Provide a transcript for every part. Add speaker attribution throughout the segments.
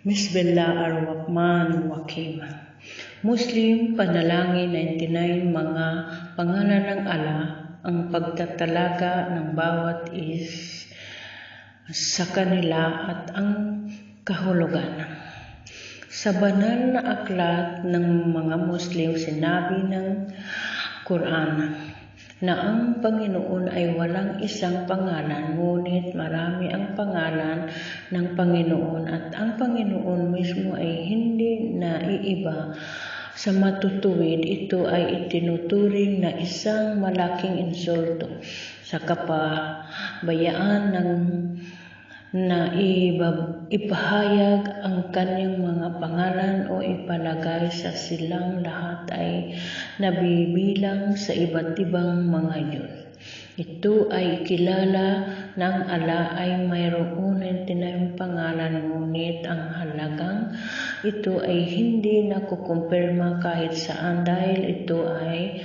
Speaker 1: Bismillah ar-Rahman Rahim. Muslim, panalangin 99 mga pangalan ng Allah, ang pagtatalaga ng bawat is sa kanila at ang kahulugan. Sa banal na aklat ng mga Muslim, sinabi ng Quran na ang Panginoon ay walang isang pangalan, ngunit marami ang pangalan ng Panginoon at ang Panginoon mismo ay hindi naiiba sa matutuwid. Ito ay itinuturing na isang malaking insulto sa kapabayaan ng na ipahayag ang kanyang mga pangalan o ipalagay sa silang lahat ay nabibilang sa iba't ibang mga Diyos. Ito ay kilala ng ala ay mayroon ng pangalan ngunit ang halagang ito ay hindi nakukumpirma kahit saan dahil ito ay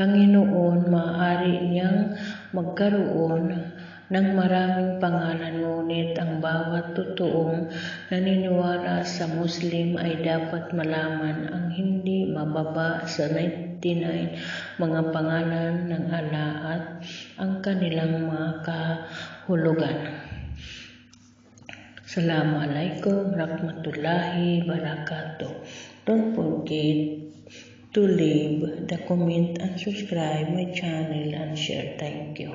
Speaker 1: Panginoon maaari niyang magkaroon ng maraming pangalan ngunit ang bawat totoong naniniwala sa Muslim ay dapat malaman ang hindi mababa sa 99 mga pangalan ng Allah at ang kanilang mga kahulugan. Assalamualaikum warahmatullahi wabarakatuh. Don't forget to leave the comment and subscribe my channel and share. Thank you.